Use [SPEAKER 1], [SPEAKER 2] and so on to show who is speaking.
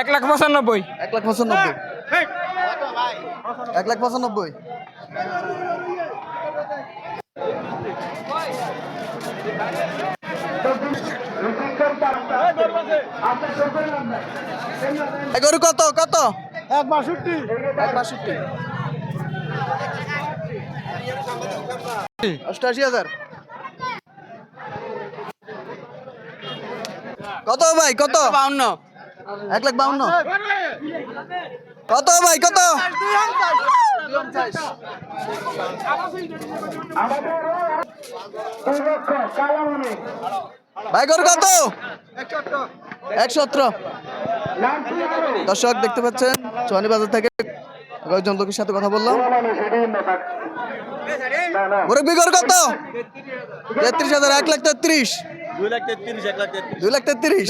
[SPEAKER 1] এক লাখ পঁচানব্বই।
[SPEAKER 2] এক লাখ পঁচানব্বই। এক লাখ পঁচানব্বই। এই গরু কত কত?
[SPEAKER 3] এক বাষট্টি।
[SPEAKER 2] এক বাষট্টি। অষ্টআশি হাজার। কত ভাই কত?
[SPEAKER 1] বাউন্ন।
[SPEAKER 2] এক লাখ বাউন্ন। কত ভাই কত? ভাই গরু কত? এক সতেরো দর্শক দেখতে পাচ্ছেন চুয়ানি বাজার থেকে কয়েকজন লোকের সাথে কথা বললাম। মুরব্বী গরু কত? তেত্রিশ হাজার এক লাখ তেত্রিশ। দুই লাখ তেত্রিশ।